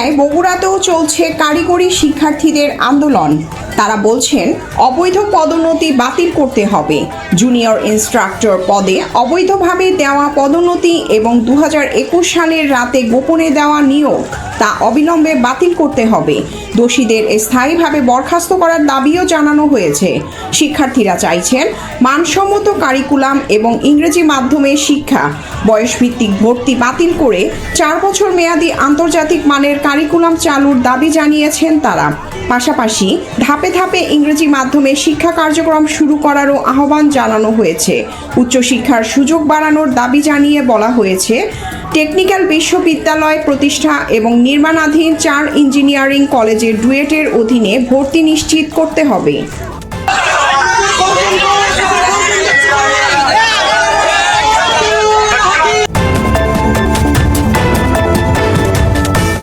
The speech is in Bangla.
দেশের বগুড়াতেও চলছে কারিগরি শিক্ষার্থীদের আন্দোলন। তারা বলছেন, অবৈধ পদোন্নতি বাতিল করতে হবে। জুনিয়র ইনস্ট্রাক্টর পদে অবৈধভাবে দেওয়া পদোন্নতি এবং দু হাজার একুশ সালের রাতে গোপনে দেওয়া নিয়োগ, তা অবিলম্বে বাতিল করতে হবে। দোষীদের স্থায়ীভাবে বরখাস্ত করার দাবিও জানানো হয়েছে। শিক্ষার্থীরা চাইছেন মানসম্মত কারিকুলাম এবং ইংরেজি মাধ্যমে শিক্ষা। বয়সভিত্তিক ভর্তি বাতিল করে চার বছর মেয়াদি আন্তর্জাতিক মানের কারিকুলাম চালুর দাবি জানিয়েছেন তারা। পাশাপাশি ধাপে ধাপে ইংরেজি মাধ্যমে শিক্ষা কার্যক্রম শুরু করারও আহ্বান জানানো হয়েছে। উচ্চশিক্ষার সুযোগ বাড়ানোর দাবি জানিয়ে বলা হয়েছে টেকনিক্যাল বিশ্ববিদ্যালয় প্রতিষ্ঠা এবং নির্মাণাধীন চার ইঞ্জিনিয়ারিং কলেজের ডুয়েটের অধীনে ভর্তি নিশ্চিত করতে হবে।